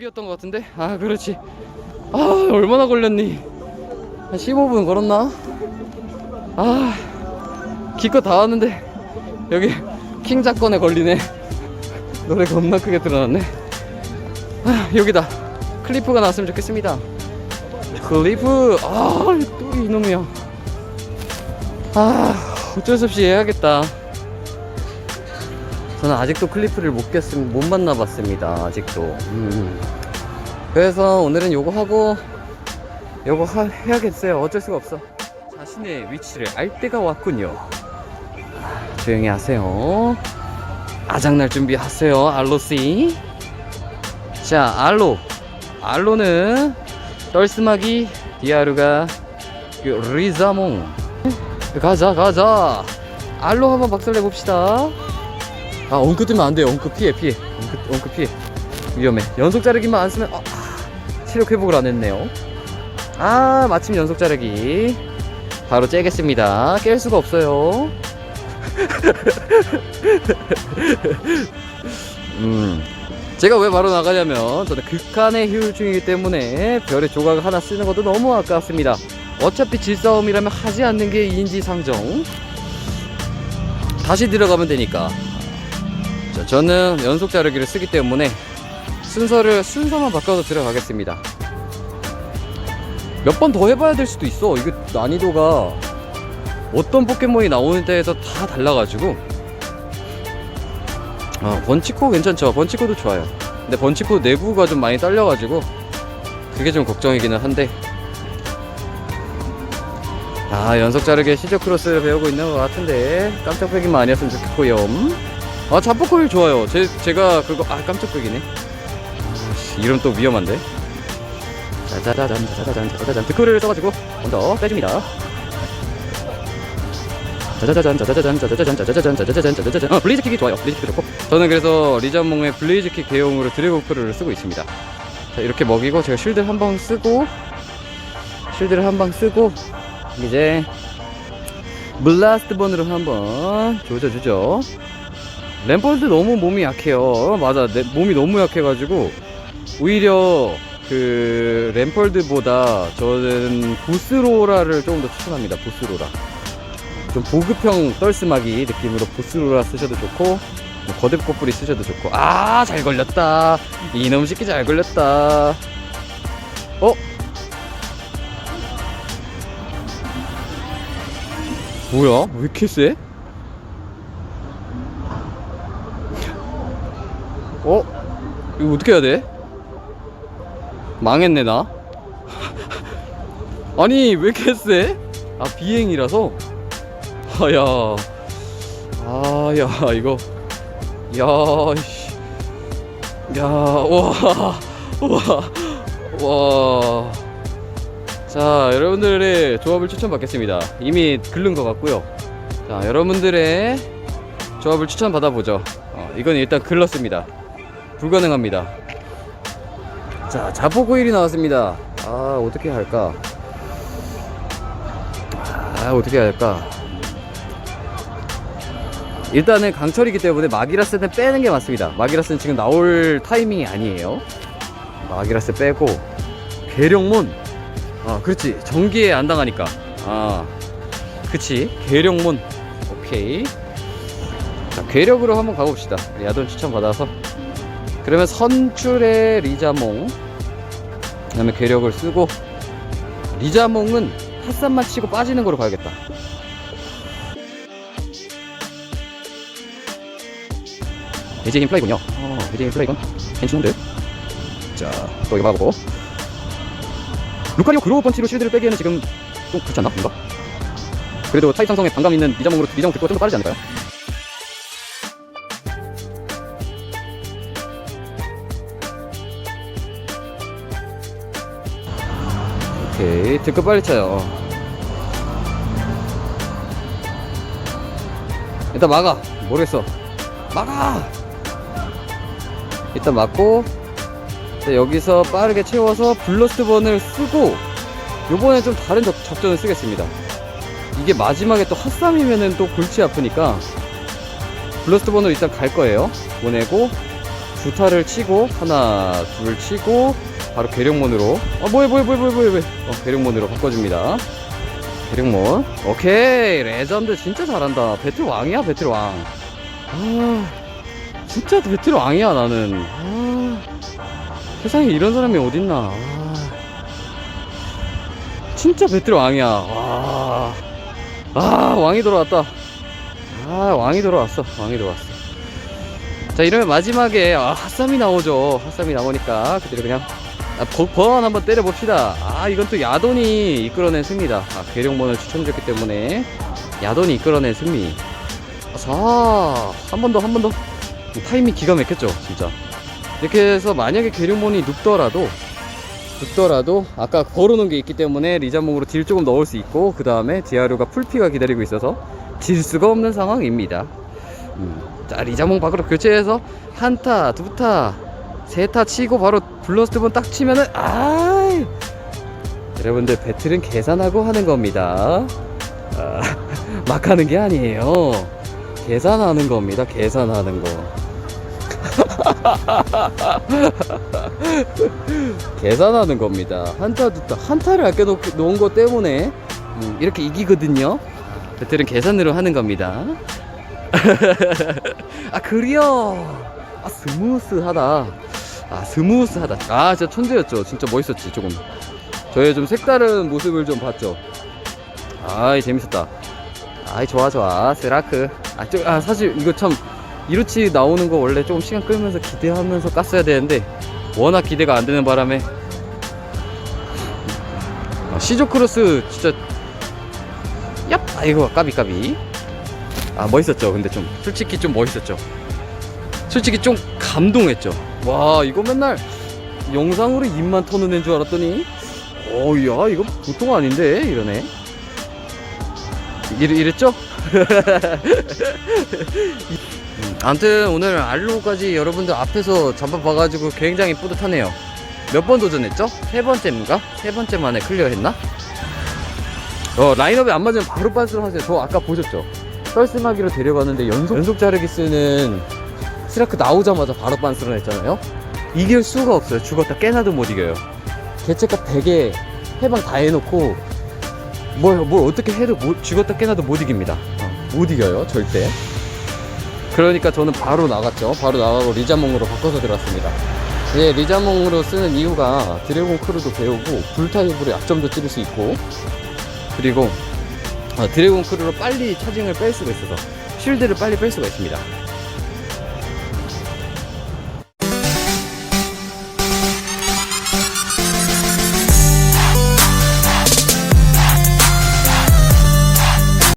여기였던 것 같은데? 아 그렇지. 아 얼마나 걸렸니? 한 15분 걸었나? 아 기껏 다 왔는데 여기 킹 작건에 걸리네. 노래 겁나 크게 들어놨네. 아 여기다. 클리프가 나왔으면 좋겠습니다. 클리프 아또 이놈이야. 아 어쩔 수 없이 해야겠다 저는 아직도 클리프를 못 꼈, 못 만나봤습니다. 아직도. 음. 그래서 오늘은 요거 하고 요거 하, 해야겠어요. 어쩔 수가 없어. 자신의 위치를 알 때가 왔군요. 아, 조용히 하세요. 아장날 준비하세요, 알로씨. 자, 알로. 알로는 떨스마기 디아루가 그 리자몽. 가자, 가자. 알로 한번 박살 내봅시다. 아 엉크 뜨면 안 돼요. 엉크 피해 피해. 엉크, 엉크 피해. 위험해. 연속 자르기만 안 쓰면 아, 아, 체력 회복을 안 했네요. 아 마침 연속 자르기. 바로 째겠습니다. 깰 수가 없어요. 음 제가 왜 바로 나가냐면 저는 극한의 효율중이기 때문에 별의 조각을 하나 쓰는 것도 너무 아깝습니다. 어차피 질싸움이라면 하지 않는 게 인지상정. 다시 들어가면 되니까 자, 저는 연속 자르기를 쓰기 때문에 순서를 순서만 바꿔서 들어가겠습니다. 몇 번 더 해봐야 될 수도 있어. 이거 난이도가 어떤 포켓몬이 나오는 데에서 다 달라가지고. 아, 번치코 괜찮죠? 번치코도 좋아요. 근데 번치코 내부가 좀 많이 딸려가지고 그게 좀 걱정이기는 한데. 아, 연속 자르기의 시저 크로스를 배우고 있는 것 같은데 깜짝 배기만 아니었으면 좋겠고요. 아 자포코일 좋아요. 제, 제가 그거 아 깜짝배기네. 아씨, 이름 또 위험한데? 짜자자잔 짜자자잔 짜자자잔. 드크를 써가지고 먼저 빼줍니다. 짜자자잔 짜자자잔 짜자자잔 짜자자잔 짜자자잔 짜자자잔. 아 블레이즈킥이 좋아요. 블레이즈킥 좋고. 저는 그래서 리자몽의 블레이즈킥 대용으로 드래곤크를 쓰고 있습니다. 자 이렇게 먹이고 제가 쉴드 한방 쓰고 쉴드를 한 방 쓰고 이제 블라스트 번으로 한번 조져주죠 램펄드 너무 몸이 약해요. 어, 맞아. 내 몸이 너무 약해가지고 오히려 그 램펄드보다 저는 부스로라를 조금 더 추천합니다. 부스로라. 좀 보급형 떨스마기 느낌으로 부스로라 쓰셔도 좋고 뭐 거듭 꽃뿌리 쓰셔도 좋고 아 잘 걸렸다 이놈 새끼 잘 걸렸다 어? 뭐야 왜 이렇게 세? 어? 이거 어떻게 해야 돼? 망했네 나. 아니 왜 이렇게 세? 아 비행이라서? 아야. 아야 이거. 야씨. 야와와와. 자 여러분들의 조합을 추천받겠습니다. 이미 글른 것 같고요. 자 여러분들의 조합을 추천 받아보죠. 어, 이건 일단 글렀습니다 불가능합니다. 자, 자포코일이 나왔습니다. 아, 어떻게 할까? 아, 어떻게 할까? 일단은 강철이기 때문에 마기라스는 빼는 게 맞습니다. 마기라스는 지금 나올 타이밍이 아니에요. 마기라스 빼고, 계룡몬. 아, 그렇지. 전기에 안 당하니까. 아, 그치. 계룡몬. 오케이. 자, 괴력으로 한번 가봅시다. 야돈 추천 받아서. 그러면 선출의 리자몽 그 다음에 괴력을 쓰고 리자몽은 핫산만 치고 빠지는 거로 가야겠다 힘 플레이군요 어, 힘 플레이군 괜찮은데 자또 이거 봐보고 루카리오 그로우 펀치로 쉴드를 빼기에는 지금 좀 그렇지 않나? 뭔가? 그래도 타입 상성에 반감 있는 리자몽으로 리자몽 듣고 좀 더 빠르지 않을까요? 오케이 듣고 빨리 차요. 일단 막아. 모르겠어? 막아! 일단 막고 자, 여기서 빠르게 채워서 블러스트 번을 쓰고 요번에 좀 다른 작, 작전을 쓰겠습니다. 이게 마지막에 또 핫삼이면은 또 골치 아프니까 블러스트 번으로 일단 갈 거예요. 보내고 두 타를 치고 하나 둘 치고 바로 계룡몬으로. 아 뭐야 뭐야 뭐야 뭐야 뭐야 뭐야. 어, 계룡몬으로 바꿔줍니다. 계룡몬 오케이. 레전드 진짜 잘한다. 배틀 왕이야 배틀 왕. 아, 진짜 배틀 왕이야 나는. 아, 세상에 이런 사람이 어딨나. 아, 진짜 배틀 왕이야. 와. 아 왕이 돌아왔다. 아 왕이 돌아왔어. 왕이 돌아왔어. 자 이러면 마지막에 아, 핫삼이 나오죠. 핫삼이 나오니까 그대로 그냥 아, 버, 번 한번 때려봅시다. 아 이건 또 야돈이 이끌어낸 승리다. 아 계룡몬을 추천드렸기 때문에 야돈이 이끌어낸 승리. 자 한 번 더 한 번 더. 타이밍 기가 막혔죠 진짜. 이렇게 해서 만약에 계룡몬이 눕더라도 눕더라도 아까 걸어놓은 게 있기 때문에 리자몽으로 딜 조금 넣을 수 있고 그 다음에 디아루가 풀피가 기다리고 있어서 질 수가 없는 상황입니다. 음. 자 리자몽 밖으로 교체해서 한타 두타 세타 치고 바로 블러스트본 딱 치면은 아 여러분들 배틀은 계산하고 하는 겁니다. 아, 막 하는 게 아니에요. 계산하는 겁니다 계산하는 거. 계산하는 겁니다. 한타 두타 한타를 아껴 놓- 놓은 것 때문에 음, 이렇게 이기거든요. 배틀은 계산으로 하는 겁니다. 아 그려 아 스무스하다 아 스무스하다. 아 진짜 천재였죠. 진짜 멋있었지 조금. 저의 좀 색다른 모습을 좀 봤죠. 아이 재밌었다. 아이 좋아 좋아. 세라크. 아, 저, 아 사실 이거 참 이루치 나오는 거 원래 조금 시간 끌면서 기대하면서 깠어야 되는데 워낙 기대가 안 되는 바람에. 아, 시조 크로스 진짜 얍! 아이고 까비 까비. 아 멋있었죠. 근데 좀 솔직히 좀 멋있었죠. 솔직히 좀 감동했죠 와 이거 맨날 영상으로 입만 터는 줄 알았더니 어야 이거 보통 아닌데 이러네 이랬, 이랬죠? 음, 아무튼 오늘 알로까지 여러분들 앞에서 잡아봐가지고 굉장히 뿌듯하네요 몇 번 도전했죠? 세 번째인가? 세 번째 만에 클리어했나? 어 라인업이 안 맞으면 바로 빤스로 하세요 저 아까 보셨죠? 썰스마기로 데려가는데 연속, 연속 자르기 쓰는 스라크 나오자마자 바로 빤스로 했잖아요. 이길 수가 없어요. 죽었다 깨나도 못 이겨요. 개체값 100에 해방 다 해놓고 뭘, 뭘 어떻게 해도 못, 죽었다 깨나도 못 이깁니다. 어, 못 이겨요 절대. 그러니까 저는 바로 나갔죠. 바로 나가고 리자몽으로 바꿔서 들어왔습니다. 예, 리자몽으로 쓰는 이유가 드래곤 크루도 배우고 불타입으로 약점도 찌를 수 있고 그리고 어, 드래곤 크루로 빨리 차징을 뺄 수가 있어서 쉴드를 빨리 뺄 수가 있습니다